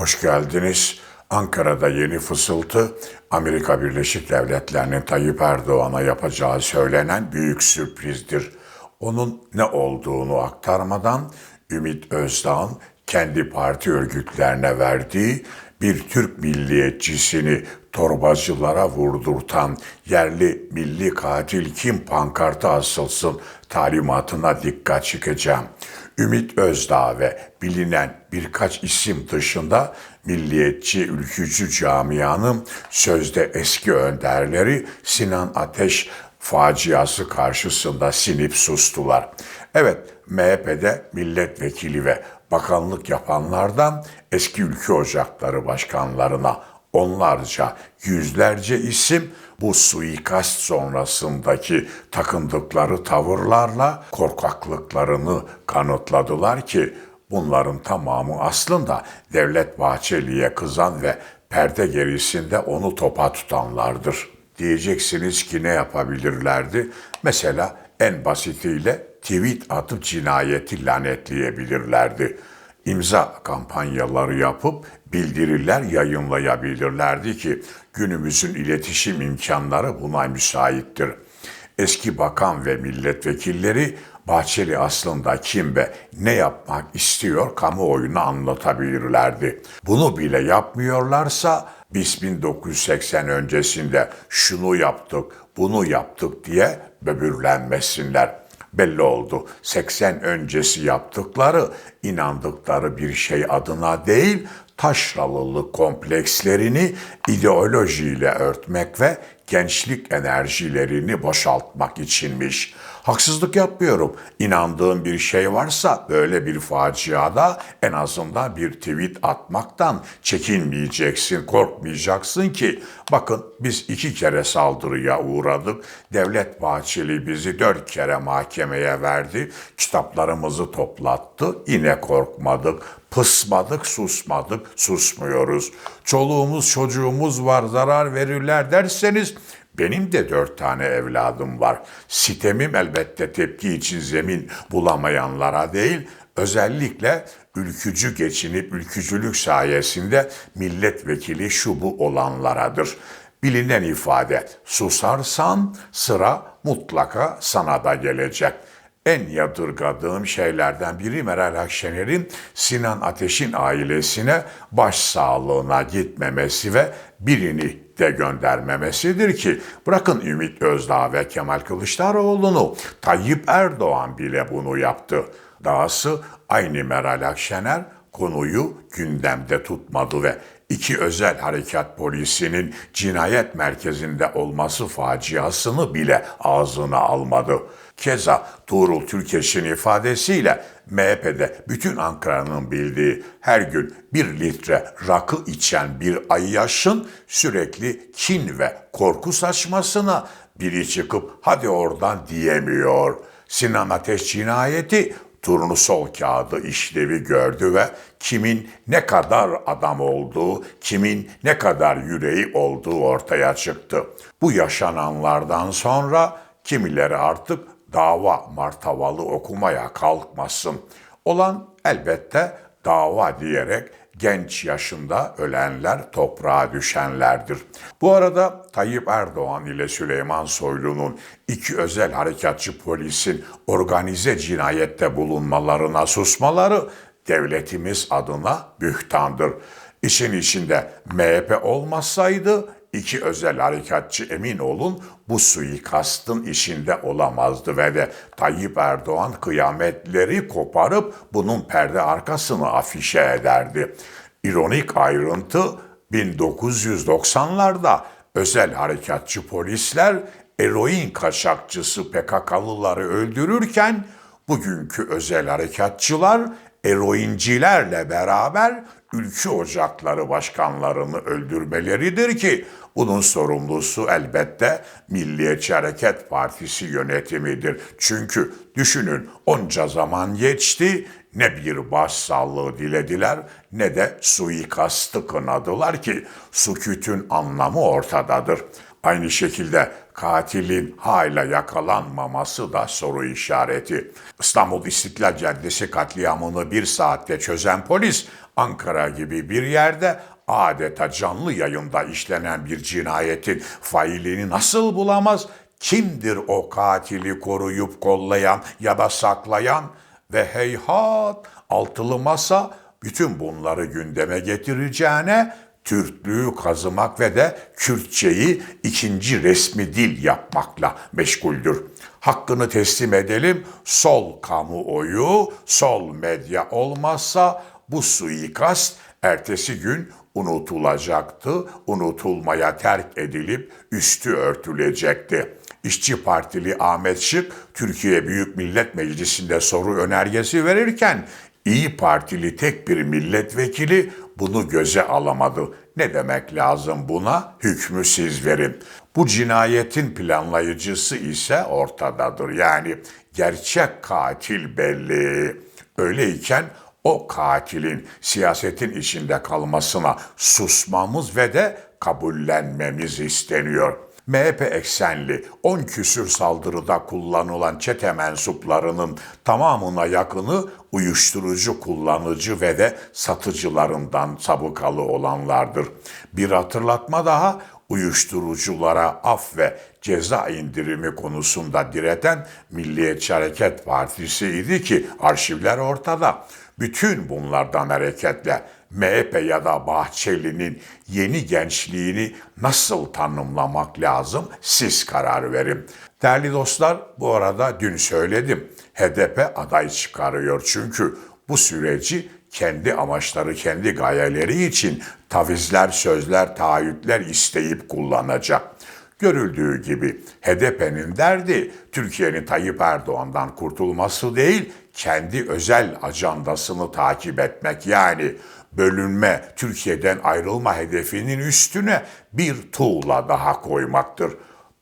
Hoş geldiniz. Ankara'da yeni fısıltı Amerika Birleşik Devletleri'nin Tayyip Erdoğan'a yapacağı söylenen büyük sürprizdir. Onun ne olduğunu aktarmadan Ümit Özdağ'ın kendi parti örgütlerine verdiği bir Türk milliyetçisini torbacılara vurdurtan yerli milli katil kim pankartı asılsın talimatına dikkat çekeceğim. Ümit Özdağ ve bilinen birkaç isim dışında milliyetçi ülkücü camianın sözde eski önderleri Sinan Ateş faciası karşısında sinip sustular. Evet, MHP'de milletvekili ve bakanlık yapanlardan eski ülke ocakları başkanlarına onlarca, yüzlerce isim bu suikast sonrasındaki takındıkları tavırlarla korkaklıklarını kanıtladılar ki bunların tamamı aslında Devlet Bahçeli'ye kızan ve perde gerisinde onu topa tutanlardır. Diyeceksiniz ki ne yapabilirlerdi? Mesela en basitiyle tweet atıp cinayeti lanetleyebilirlerdi. İmza kampanyaları yapıp bildiriler yayınlayabilirlerdi ki günümüzün iletişim imkanları buna müsaittir. Eski bakan ve milletvekilleri Bahçeli aslında kim ve ne yapmak istiyor kamuoyuna anlatabilirlerdi. Bunu bile yapmıyorlarsa biz 1980 öncesinde şunu yaptık, bunu yaptık diye böbürlenmesinler. Belli oldu. 80 öncesi yaptıkları inandıkları bir şey adına değil, taşralılık komplekslerini ideolojiyle örtmek ve gençlik enerjilerini boşaltmak içinmiş. Haksızlık yapmıyorum. İnandığın bir şey varsa böyle bir faciada en azından bir tweet atmaktan çekinmeyeceksin, korkmayacaksın ki bakın biz iki kere saldırıya uğradık. Devlet Bahçeli bizi dört kere mahkemeye verdi. Kitaplarımızı toplattı. Yine korkmadık. Pısmadık, susmadık, susmuyoruz. Çoluğumuz, çocuğumuz var, zarar verirler derseniz benim de dört tane evladım var. Sitemim elbette tepki için zemin bulamayanlara değil, özellikle ülkücü geçinip ülkücülük sayesinde milletvekili şu bu olanlaradır. Bilinen ifade, susarsan sıra mutlaka sana da gelecek. En yadırgadığım şeylerden biri Meral Akşener'in Sinan Ateş'in ailesine başsağlığına gitmemesi ve birini de göndermemesidir ki bırakın Ümit Özdağ ve Kemal Kılıçdaroğlu'nu Tayyip Erdoğan bile bunu yaptı. Dahası aynı Meral Akşener konuyu gündemde tutmadı ve iki özel harekat polisinin cinayet merkezinde olması faciasını bile ağzına almadı. Keza Tuğrul Türkeş'in ifadesiyle MHP'de bütün Ankara'nın bildiği her gün bir litre rakı içen bir ayyaşın sürekli kin ve korku saçmasına biri çıkıp hadi oradan diyemiyor. Sinan Ateş cinayeti turnusol kağıdı işlevi gördü ve kimin ne kadar adam olduğu, kimin ne kadar yüreği olduğu ortaya çıktı. Bu yaşananlardan sonra kimileri artık dava martavalı okumaya kalkmasın. Olan elbette dava diyerek genç yaşında ölenler toprağa düşenlerdir. Bu arada Tayyip Erdoğan ile Süleyman Soylu'nun iki özel harekatçı polisin organize cinayette bulunmalarına susmaları devletimiz adına bühtandır. İşin içinde MHP olmasaydı iki özel harekatçı emin olun bu suikastın işinde olamazdı ve de Tayyip Erdoğan kıyametleri koparıp bunun perde arkasını afişe ederdi. İronik ayrıntı 1990'larda özel harekatçı polisler eroin kaçakçısı PKK'lıları öldürürken bugünkü özel harekatçılar eroincilerle beraber ülke ocakları başkanlarını öldürmeleridir ki bunun sorumlusu elbette Milliyetçi Hareket Partisi yönetimidir. Çünkü düşünün onca zaman geçti ne bir başsağlığı dilediler ne de suikastı kınadılar ki sükutun anlamı ortadadır. Aynı şekilde katilin hala yakalanmaması da soru işareti. İstanbul İstiklal Caddesi katliamını bir saatte çözen polis, Ankara gibi bir yerde adeta canlı yayında işlenen bir cinayetin failini nasıl bulamaz? Kimdir o katili koruyup kollayan ya da saklayan? Ve heyhat altılı masa bütün bunları gündeme getireceğine Türklüğü kazımak ve de Kürtçeyi ikinci resmi dil yapmakla meşguldür. Hakkını teslim edelim, sol kamuoyu, sol medya olmazsa bu suikast ertesi gün unutulacaktı, unutulmaya terk edilip üstü örtülecekti. İşçi Partili Ahmet Şık, Türkiye Büyük Millet Meclisi'nde soru önergesi verirken İyi Partili tek bir milletvekili bunu göze alamadı. Ne demek lazım buna? Hükmü siz verin. Bu cinayetin planlayıcısı ise ortadadır. Yani gerçek katil belli. Öyleyken o katilin siyasetin içinde kalmasına susmamız ve de kabullenmemiz isteniyor. MHP eksenli 10 küsür saldırıda kullanılan çete mensuplarının tamamına yakını uyuşturucu kullanıcı ve de satıcılarından sabıkalı olanlardır. Bir hatırlatma daha uyuşturuculara af ve ceza indirimi konusunda direten Milliyetçi Hareket Partisi idi ki arşivler ortada. Bütün bunlardan hareketle MHP ya da Bahçeli'nin yeni gençliğini nasıl tanımlamak lazım siz karar verin. Değerli dostlar bu arada dün söyledim. HDP aday çıkarıyor çünkü bu süreci kendi amaçları, kendi gayeleri için tavizler, sözler, taahhütler isteyip kullanacak. Görüldüğü gibi HDP'nin derdi Türkiye'nin Tayyip Erdoğan'dan kurtulması değil, kendi özel ajandasını takip etmek yani bölünme, Türkiye'den ayrılma hedefinin üstüne bir tuğla daha koymaktır.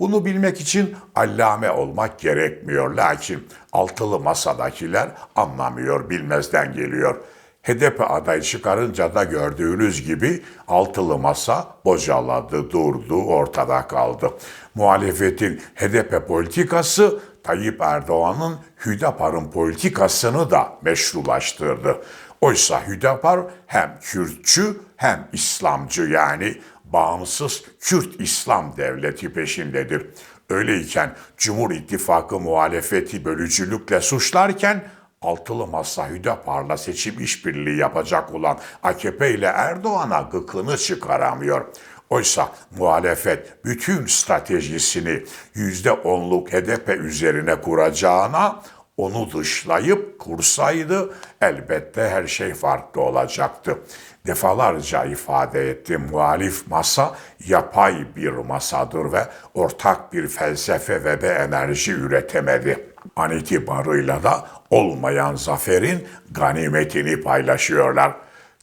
Bunu bilmek için allame olmak gerekmiyor. Lakin altılı masadakiler anlamıyor, bilmezden geliyor. HDP aday çıkarınca da gördüğünüz gibi altılı masa bocaladı, durdu, ortada kaldı. Muhalefetin HDP politikası Tayyip Erdoğan'ın Hüdapar'ın politikasını da meşrulaştırdı. Oysa Hüdapar hem Kürtçü hem İslamcı yani bağımsız Kürt İslam devleti peşindedir. Öyleyken Cumhur İttifakı muhalefeti bölücülükle suçlarken altılı masa Hüdapar'la seçim işbirliği yapacak olan AKP ile Erdoğan'a gıkını çıkaramıyor. Oysa muhalefet bütün stratejisini yüzde onluk HDP üzerine kuracağına onu dışlayıp kursaydı elbette her şey farklı olacaktı. Defalarca ifade etti muhalif masa yapay bir masadır ve ortak bir felsefe ve de enerji üretemedi. An itibarıyla da olmayan zaferin ganimetini paylaşıyorlar.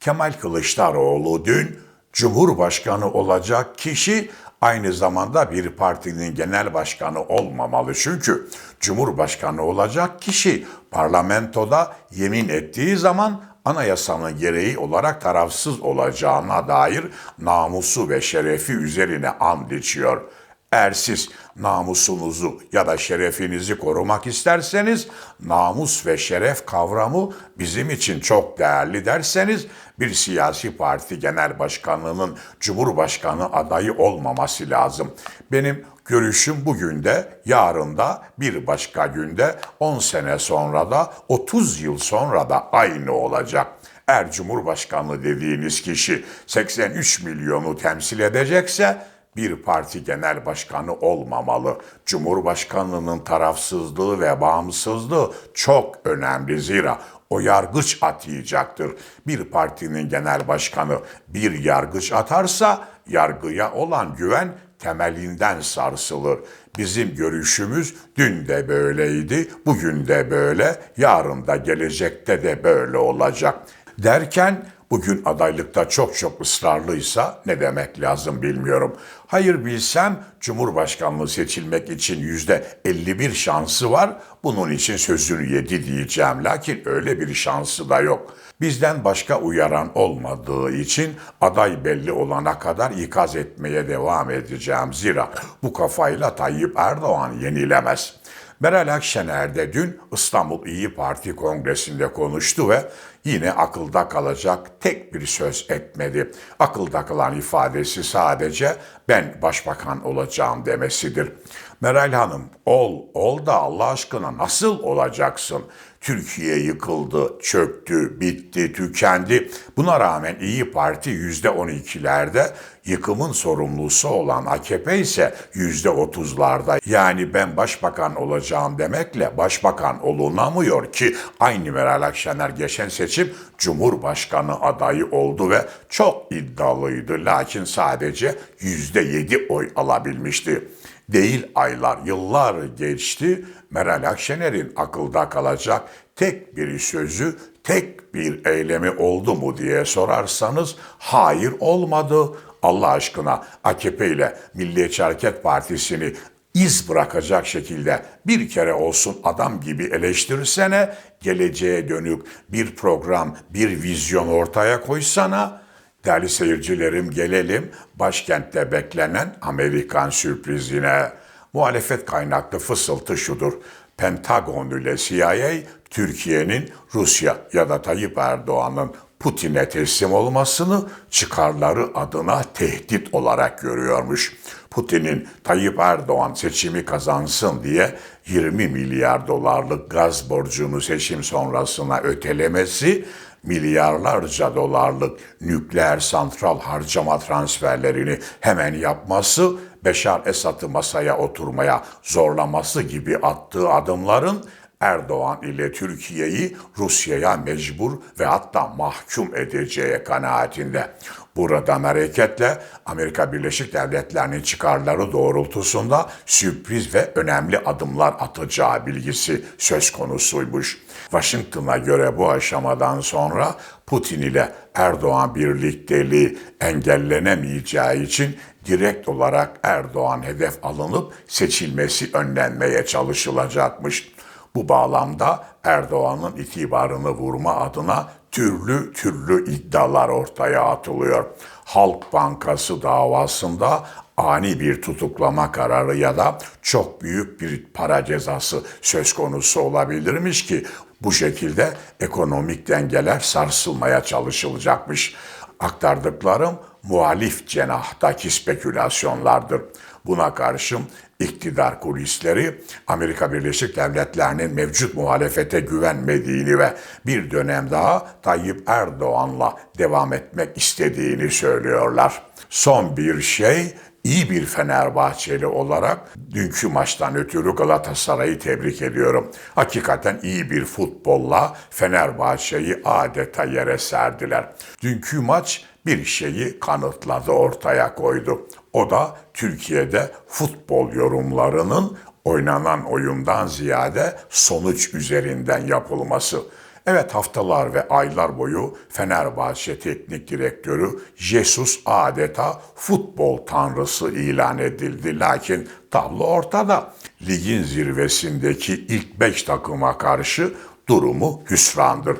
Kemal Kılıçdaroğlu dün Cumhurbaşkanı olacak kişi aynı zamanda bir partinin genel başkanı olmamalı. Çünkü Cumhurbaşkanı olacak kişi parlamentoda yemin ettiği zaman anayasanın gereği olarak tarafsız olacağına dair namusu ve şerefi üzerine and içiyor. Eğer siz namusunuzu ya da şerefinizi korumak isterseniz namus ve şeref kavramı bizim için çok değerli derseniz bir siyasi parti genel başkanının cumhurbaşkanı adayı olmaması lazım. Benim görüşüm bugün de, yarın da, bir başka günde, 10 sene sonra da, 30 yıl sonra da aynı olacak. Eğer Cumhurbaşkanı dediğiniz kişi 83 milyonu temsil edecekse bir parti genel başkanı olmamalı. Cumhurbaşkanlığının tarafsızlığı ve bağımsızlığı çok önemli zira o yargıç atayacaktır. Bir partinin genel başkanı bir yargıç atarsa yargıya olan güven temelinden sarsılır. Bizim görüşümüz dün de böyleydi, bugün de böyle, yarın da gelecekte de böyle olacak. Derken bugün adaylıkta çok çok ısrarlıysa ne demek lazım bilmiyorum. Hayır bilsem Cumhurbaşkanlığı seçilmek için yüzde 51 şansı var. Bunun için sözünü yedi diyeceğim. Lakin öyle bir şansı da yok. Bizden başka uyaran olmadığı için aday belli olana kadar ikaz etmeye devam edeceğim. Zira bu kafayla Tayyip Erdoğan yenilemez. Meral Akşener de dün İstanbul İyi Parti Kongresi'nde konuştu ve yine akılda kalacak tek bir söz etmedi. Akılda kalan ifadesi sadece ben başbakan olacağım demesidir. Meral Hanım ol, ol da Allah aşkına nasıl olacaksın? Türkiye yıkıldı, çöktü, bitti, tükendi. Buna rağmen İyi Parti yüzde on ikilerde, yıkımın sorumlusu olan AKP ise yüzde otuzlarda. Yani ben başbakan olacağım demekle başbakan olunamıyor ki aynı Meral Akşener geçen seçim Cumhurbaşkanı adayı oldu ve çok iddialıydı. Lakin sadece yüzde yedi oy alabilmişti. Değil aylar, yıllar geçti. Meral Akşener'in akılda kalacak tek bir sözü, tek bir eylemi oldu mu diye sorarsanız hayır olmadı. Allah aşkına AKP ile Milliyetçi Hareket Partisi'ni iz bırakacak şekilde bir kere olsun adam gibi eleştirsene, geleceğe dönük bir program, bir vizyon ortaya koysana. Değerli seyircilerim gelelim başkentte beklenen Amerikan sürprizine. Muhalefet kaynaklı fısıltı şudur. Pentagon ile CIA Türkiye'nin Rusya ya da Tayyip Erdoğan'ın Putin'e teslim olmasını çıkarları adına tehdit olarak görüyormuş. Putin'in Tayyip Erdoğan seçimi kazansın diye 20 milyar dolarlık gaz borcunu seçim sonrasına ötelemesi, milyarlarca dolarlık nükleer santral harcama transferlerini hemen yapması, Beşar Esad'ı masaya oturmaya zorlaması gibi attığı adımların Erdoğan ile Türkiye'yi Rusya'ya mecbur ve hatta mahkum edeceği kanaatinde. Buradan hareketle Amerika Birleşik Devletleri'nin çıkarları doğrultusunda sürpriz ve önemli adımlar atacağı bilgisi söz konusuymuş. Washington'a göre bu aşamadan sonra Putin ile Erdoğan birlikteliği engellenemeyeceği için direkt olarak Erdoğan hedef alınıp seçilmesi önlenmeye çalışılacakmış. Bu bağlamda Erdoğan'ın itibarını vurma adına türlü türlü iddialar ortaya atılıyor. Halk Bankası davasında ani bir tutuklama kararı ya da çok büyük bir para cezası söz konusu olabilirmiş ki bu şekilde ekonomik dengeler sarsılmaya çalışılacakmış. Aktardıklarım muhalif cenahtaki spekülasyonlardır. Buna karşın iktidar kulisleri Amerika Birleşik Devletleri'nin mevcut muhalefete güvenmediğini ve bir dönem daha Tayyip Erdoğan'la devam etmek istediğini söylüyorlar. Son bir şey iyi bir Fenerbahçeli olarak dünkü maçtan ötürü Galatasaray'ı tebrik ediyorum. Hakikaten iyi bir futbolla Fenerbahçe'yi adeta yere serdiler. Dünkü maç bir şeyi kanıtladı, ortaya koydu. O da Türkiye'de futbol yorumlarının oynanan oyundan ziyade sonuç üzerinden yapılması. Evet haftalar ve aylar boyu Fenerbahçe Teknik Direktörü Jesus adeta futbol tanrısı ilan edildi. Lakin tablo ortada. Ligin zirvesindeki ilk beş takıma karşı durumu hüsrandır.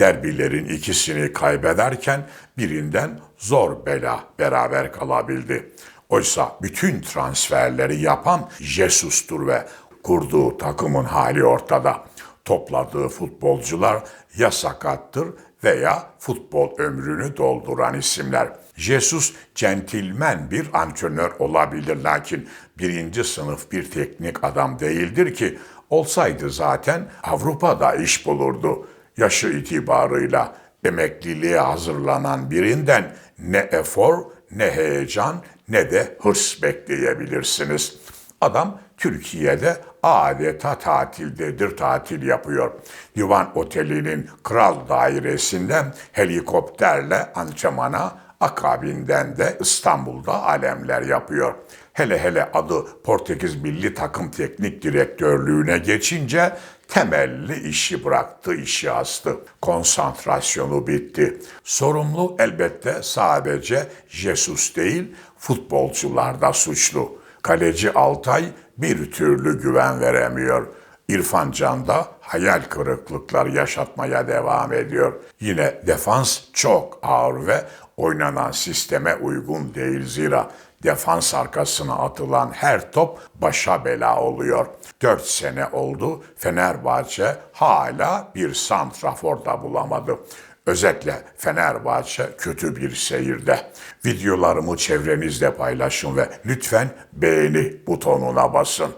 Derbilerin ikisini kaybederken birinden zor bela beraber kalabildi. Oysa bütün transferleri yapan Jesus'tur ve kurduğu takımın hali ortada. Topladığı futbolcular ya sakattır veya futbol ömrünü dolduran isimler. Jesus centilmen bir antrenör olabilir lakin birinci sınıf bir teknik adam değildir ki olsaydı zaten Avrupa'da iş bulurdu. Yaşı itibarıyla emekliliğe hazırlanan birinden ne efor, ne heyecan, ne de hırs bekleyebilirsiniz. Adam Türkiye'de adeta tatildedir, tatil yapıyor. Divan Oteli'nin kral dairesinden helikopterle antrenmana, akabinden de İstanbul'da alemler yapıyor. Hele hele adı Portekiz Milli Takım Teknik Direktörlüğüne geçince Temelli işi bıraktı, işi astı. Konsantrasyonu bitti. Sorumlu elbette sadece Jesus değil, futbolcular da suçlu. Kaleci Altay bir türlü güven veremiyor. İrfan Can da hayal kırıklıklar yaşatmaya devam ediyor. Yine defans çok ağır ve oynanan sisteme uygun değil zira defans arkasına atılan her top başa bela oluyor. 4 sene oldu Fenerbahçe hala bir santrafor da bulamadı. Özetle Fenerbahçe kötü bir seyirde. Videolarımı çevrenizde paylaşın ve lütfen beğeni butonuna basın.